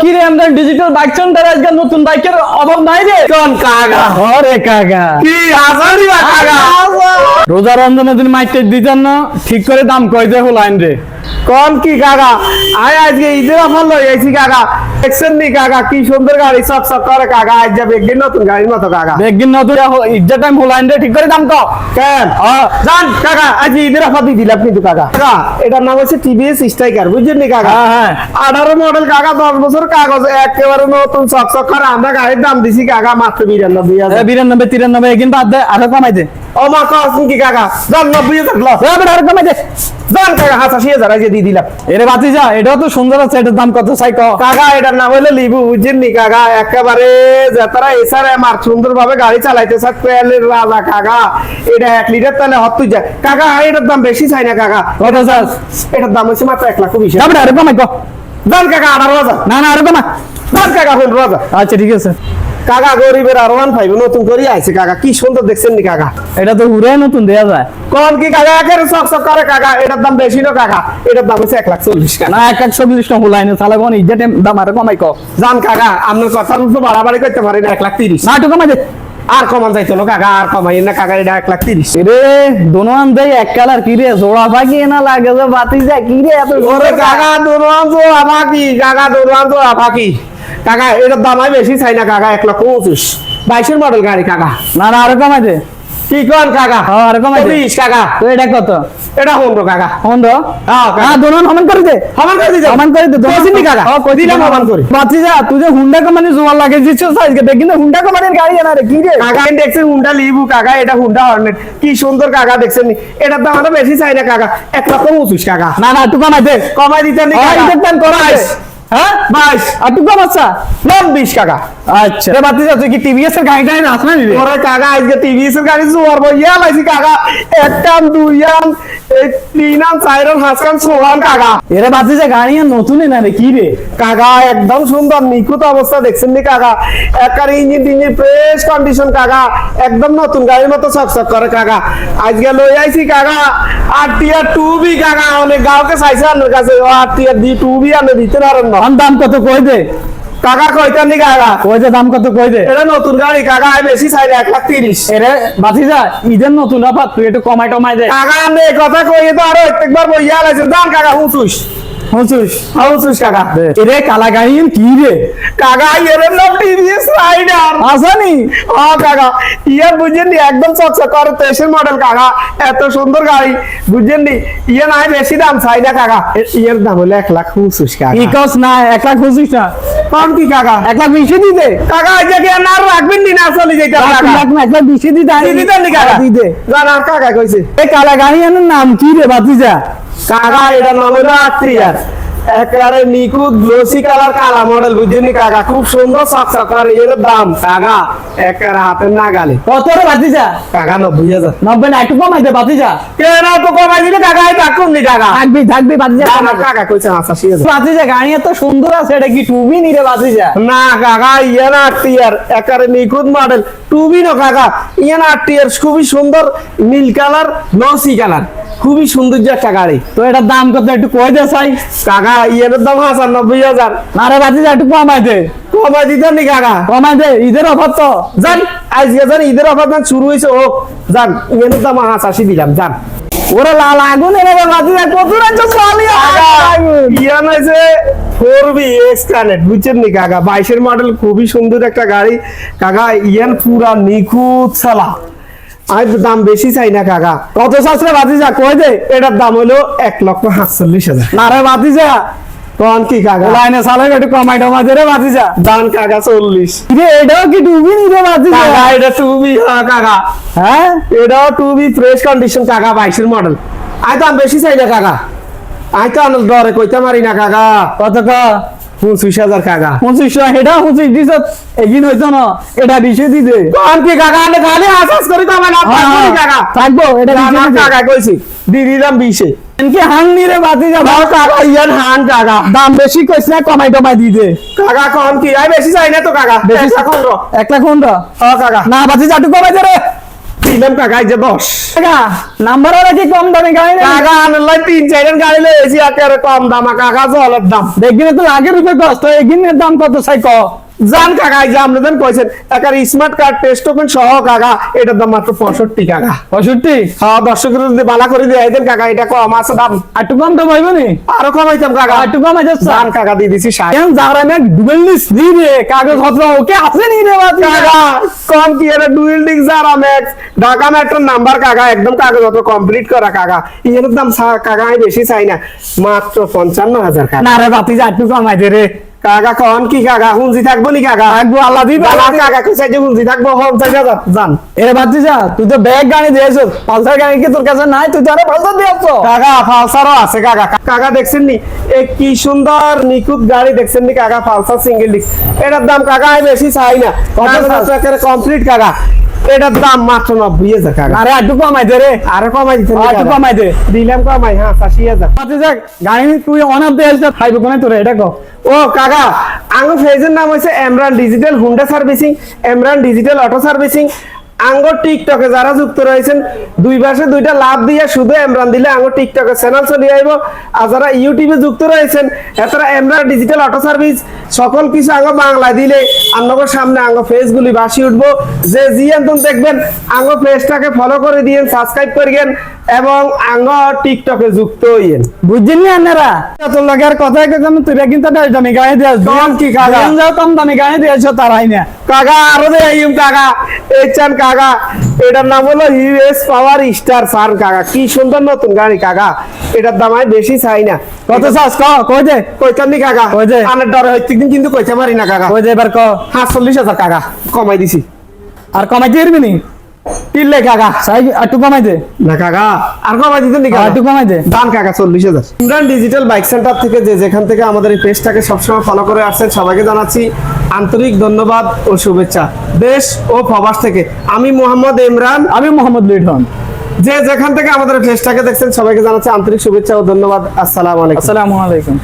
কি রে আমরা ডিজিটাল বাইক সেন্টার আজকে নতুন বাইকের অভাব নাই রে? কোন কাগা? হরে কাগা। কি বা কাকা রোজা রমজানের দিন মাইকে দিতেন না ঠিক করে দাম কই দে হলাইন রে। কোন কি কাগা? আয় আজকে ঈদের অফার লই আইছি কাকা দেখছেন নি কাকা? কি সুন্দর গাড়ি। সব সব করে কাকা। আজ যাবে একদিন নতুন গাড়ির মতো কাকা। একদিন নতুন ইজ্জত টাইম হলাইন রে ঠিক করে দাম কও কেন? জান কাকা আজ ঈদের অফার দিয়ে দিলাম কিন্তু কাকা। কাকা এটার নাম হচ্ছে টিভিএস স্ট্রাইকার বুঝছেন নি কাকা? হ্যাঁ, হ্যাঁ। আঠারো মডেল কাকা দশ বছর কাগজ একেবারে নতুন করে। আমরা গাড়ির দাম দিছি কাকা মাত্র বিরানব্বই হাজার। বিরানব্বই তিরানব্বই একদিন বাদ দে আরও কমাই দে। ও মা কি কাকা? জান নব্বই হাজার লস কমাই দে। হাসাশি হাজার আজকে দিয়ে দিলাম। এরে বাতি যা এটাও তো সুন্দর আছে এটার দাম কত চাই কাকা এটার নাম হলো লিবু কাকা? একেবারে যাতারা এসার সুন্দর ভাবে গাড়ি চালাইতে তেলের রাজা কাকা। এটা এক লিটার তেলে হত্তু যায় কাকা এটার দাম বেশি চাই না কাকা। কত চাস? এটার দাম হচ্ছে মাত্র এক লাখ বিশ বেটা, কমাই দান কাকা আঠারো হাজার। না না আরও কমা দান কাকা পনেরো হাজার। আচ্ছা ঠিক আছে। কাকা গরিবের আর ওয়ান ফাইভ নতুন করে আইছে কাকা। কি সুন্দর দেখছেন নি কাকা? এটা তো উড়ে নতুন দেয়া যায়। কোন কি কাকা? একের সক সক করে কাকা। এটার দাম বেশি না কাকা। এটার দাম হচ্ছে এক লাখ চল্লিশ না এক লাখ চল্লিশ টাকা হলাইন তাহলে কোন ইজ্জত দাম আরও কমাই কো জান কাকা আপনার কথা তো বাড়াবাড়ি করতে পারি না এক লাখ তিরিশ। না একটু কমাই দে। আর কমান যাইতো না কাকা আর কমাই না কাকা এটা এক লাখ তিরিশ। রে দোনোয়ান দেয় দেই এক কালার কি রে জোড়া ভাগি না লাগে যে বাতি যায় কি রে এত ওরে কাকা দোনোয়ান তো আফাকি কাকা দোনোয়ান তো ভাগি। কাকা এটার দাম আমি বেশি চাই না কাকা এক লক্ষ পঁচিশ। বাইশের মডেল গাড়ি কাকা। না না আরও কমাই দে। কি কাকা। হ্যাঁ, আর কমাই দে। বিশ কাকা। তো এটা কত? এটা হোন্ডো কাকা। হ্যাঁ, হ্যাঁ করে দে। সমান করে দিতে। সমান করে দে কাকা? হ্যাঁ কই দিলাম করে। বাতি যা তুই যে হুন্ডা কোম্পানি জোয়ার লাগে আজকে দেখি না হুন্ডা কোম্পানির গাড়ি জানা রে কি রে? কাকা এই দেখছেন হুন্ডা লিবু কাকা এটা হুন্ডা হর্নেট। কি সুন্দর কাকা দেখছেন এটার দাম আমরা বেশি চাই না কাকা। এক লক্ষ পঁচিশ কাকা। না না একটু কমাই দে। কমাই দিতে নি কাকা। দে। হ্যাঁ? বাইশ। আর বিশ কাকা। আচ্ছা। রে বাতি তুই কি টিভিএস এর নি ওরে কাকা আজকে টিভিএস এর গাড়ি জোয়ার বইয়া লাইছি কাকা এরে বাতি যা গাড়ি আর নতুনই না রে কি রে? কাকা একদম সুন্দর নিখুঁত অবস্থা দেখছেন নি কাকা? একার ইঞ্জিন টিঞ্জিন ফ্রেশ কন্ডিশন কাকা। একদম নতুন গাড়ির মতো চকচক করে কাকা। আজকে লই আইছি কাকা আর টিয়ার টু বি কাকা। অনেক গাঁওকে চাইছে কাছে। আর টিয়ার দি টু বি আপনি দিতে পারেন না। আম দাম কত কই দে? কাকা কইতাম নি কাকা? কই যে দাম কত কই দে? এটা নতুন গাড়ি কাকা আই বেশি চাই এক লাখ তিরিশ। এরে বাতি যা ঈদের নতুন আপাত তুই একটু কমাই টমাই দে। কাকা আমি কথা কইয়ে তো আরও একবার বইয়া লাগছে দাম কাকা হুঁচুস হুঁচুস হুঁচুস কাকা। এরে কালা কি রে? কাকা এর নাম টিভিএস রাইডার আসানি? ও কাকা ইয়ে বুঝেন একদম চকচক করে মডেল কাকা। এত সুন্দর গাড়ি বুঝেন নি ইয়ে নাই বেশি দাম চাই না কাকা। এ- দাম হলো এক লাখ পঁচিশ কি কাকা কস না এক লাখ পঁচিশ না। কম কি কাকা? এক লাখ বিশে দিতে। কাকা এই জায়গায় না আর রাখবেন নি না চলে যেতে কাকা? লাখ না এক লাখ বিশে দিতে কাকা? দিতে জান কাকা কইছে। এই কালা নাম কি রে বাতি যা কাকা এটা নাম হলো আত্রিয়ার একেবারে নিখুঁত গ্লোসি কালার কালা মডেল বুঝছেন কাকা? খুব সুন্দর চকচক করে এর দাম কাকা একেবারে হাতের নাগালে। কত রে বাতি যা কাকা নব্বই হাজার। নব্বই না একটু কমাই দে বাতি যা কেন তো কমাই দিলে কাকা? এই টাকুন নি কাকা। থাকবি থাকবি বাতি যা না, না, কাকা কইছে আশাশি হাজার। বাতি যা গাড়ি এত সুন্দর আছে এটা কি টুবি নি রে বাতি যা না কাকা ইয়ান আটটিয়ার একারে নিখুঁত মডেল টুবি না কাকা ইয়ান আটটিয়ার খুবই সুন্দর নীল কালার গ্লসি কালার খুবই সৌন্দর্য একটা গাড়ি। তো এটার দাম কত একটু কই দে চাই। কাকা ইয়ের দাম হাজার নব্বই হাজার। না রে বাতি যা একটু কমাই দে। কমাই দিতেন নি কাকা। কমাই দে ঈদের অফার তো। যান আজকে যান ঈদের অফার দান শুরু হয়েছে ও যান ইয়ানের দাম হাসাশি দিলাম যান। ওরে লাল আগুন এনে রে বাতি যা কত রাজ্য চালি ইয়ান হয়েছে ফোর বি এক্স কানেক্ট বুঝছেন নি কাকা? বাইশের মডেল খুবই সুন্দর একটা গাড়ি। কাকা ইয়ান পুরা নিখুঁত সালা। আমি দাম বেশি চাই না কাকা। কত শাস্ত্রে বাতি যা কই দে? এটার দাম হলো এক লক্ষ সাতচল্লিশ হাজার। না রে বাতি যা তখন কি কাকা? লাইনে চালাই একটু কমাই টমাই দে রে বাতি যা দান কাকা চল্লিশ। রে এটাও কি ডুবি নি রে বাতি যা কাকা এটা টু বি কাকা। হ্যাঁ? এটাও টু বি ফ্রেশ কন্ডিশন কাকা বাইশের মডেল আমি দাম বেশি চাই না কাকা। আমি তো ডরে কইতে পারি না কাকা। কত ক? পঁচিশ হাজার কাকা। পঁচিশ এটা পঁচিশ দিছ এগিন হইতো না। এটা বিশে দিতে তখন কি কাকা? আমি খালি আসাস করি তো আমার না পারব নি কাকা। থাকব এটা বিশে কাকা কইছি। দি দিলাম বিশে। এনকে হাং নি রে বাতি যা দাও কাকা ইয়ান হান কাকা। দাম বেশি কইছ না কমাই টমাই দিতে কাকা কম কি? আমি বেশি চাই না তো কাকা। বেশি বেশি এখন এক লাখ কোনটা ও কাকা। না বাতি কমাই দে রে। দিলাম কাকা যে দশ কাকা নাম্বার ওরা কি কম দামে গাড়ি নেই? কাকা আনলাই তিন চারের গাড়ি লয়েছি একেবারে কম দাম। কাকা জলের দাম। দেখবি তো আগের রূপে কষ্ট এগিনের দাম কত চাই ক। জান কাকা যে আপনাদের কইছেন একার স্মার্ট কার্ড টেস্ট টোকেন সহ কাকা এটার দাম মাত্র পঁয়ষট্টি কাকা। পঁয়ষট্টি? হ্যাঁ দর্শকের যদি বালা করে দিয়ে দেন কাকা এটা কম আছে দাম। একটু কম তো পাইব নি? আরও কমাইতাম কাকা। একটু কম আছে জান কাকা দিয়ে দিছি ষাট। কেন যারা আমি ডুবেল নিস দি রে কাগজ পত্র ওকে আছে নি রে বাতি কাকা কম কি এটা ডুয়েল ডিক যারা ম্যাক্স ঢাকা মেট্রোর নাম্বার কাকা একদম কাগজপত্র কমপ্লিট করা কাকা। ইয়ের দাম কাকা বেশি চাই না মাত্র পঞ্চান্ন হাজার কাকা। না রে বাতি যা একটু কমাই দে রে। কাকা কন কি কাকা হুঁজি থাকব নি কাকা? থাকব আল্লাহ দিবে। কাকা কই থাকব জান। এ বাতি যা তুই তো ব্যাগ গাড়ি দিয়েছ পালসার গাড়ি কি তোর কাছে নাই? তুই তো আরে পালসার দিয়েছ কাকা ফালসারও আছে কাকা। কাকা দেখছেন নি? এ কি সুন্দর নিখুঁত গাড়ি দেখছেন নি কাকা ফালসার সিঙ্গেল ডিস্ক এটার দাম কাকা বেশি চাই না। চাই? কমপ্লিট কাকা। এটার দাম মাত্র নব্বই হাজার টাকা আরে একটু কমাই দে রে। আরে কমাই দিতে একটু কমাই দে। দিলাম কমাই হ্যাঁ আশি হাজার পাঁচ হাজার গাড়ি তুই অনাপ দিয়ে আসলে খাইব কোনে তোরে এটা কো ও কাকা আঙ্গ ফেজের নাম হয়েছে Emran digital Honda servicing Emran digital auto servicing আঙ্গ টিকটকে যারা যুক্ত রয়েছেন, দুই পাশে দুইটা লাভ দিয়ে শুধু এমরান দিলে আঙ্গর টিকটকের চ্যানেল চলে আইব। আর যারা ইউটিউবে যুক্ত রয়েছেন, এছাড়া এমরান ডিজিটাল অটো সার্ভিস সকল কিছু আঙ্গ বাংলা দিলে আঙ্গর সামনে আঙ্গ ফেসগুলি ভাসি উঠবো। যে জিয়ান্তন দেখবেন আঙ্গ ফেসটাকে ফলো করে দিয়েন সাবস্ক্রাইব করিয়েন এবং আঙ্গ টিকটকে যুক্ত হইয়েন। বুঝছেন আপনারা? তোর লগে আর কথা কইতাম আমি তুই কিন্তু দামি গাড়ি দিয়ে আসবি। কি কাকা? যাও কম দামি গাড়ি দিয়ে আসো তারাই না। কাকা আরও দে আইম কাকা। এই চান কাকা। এটার নাম হলো ইউএস পাওয়ার স্টার সার কাকা। কি সুন্দর নতুন গাড়ি কাকা। এটার দাম আমি বেশি চাই না। কত চাস? ক কই দে? কইতাম নি কাকা? কই দে? আনার ডরে হইতে দিন কিন্তু কইতে পারি না কাকা। কই দে এবার ক। হ্যাঁ চল্লিশ হাজার কাকা। কমাই দিছি। আর কমাই দিবি নি? কিনলে কাকা সাই একটু কমাই দে। না কাকা আর কমাই দিতেন নি একটু কমাই দে। দান কাকা চল্লিশ হাজার। ইমরান ডিজিটাল বাইক সেন্টার থেকে যে যেখান থেকে আমাদের এই পেজটাকে সবসময় ফলো করে আসছেন সবাইকে জানাচ্ছি আন্তরিক ধন্যবাদ ও শুভেচ্ছা। দেশ ও প্রবাস থেকে। আমি মোহাম্মদ ইমরান। আমি মোহাম্মদ লিটন যে যেখান থেকে আমাদের দেখছেন সবাইকে জানাচ্ছি আন্তরিক শুভেচ্ছা ও ধন্যবাদ। আসসালামু আলাইকুম। আসসালামু আলাইকুম।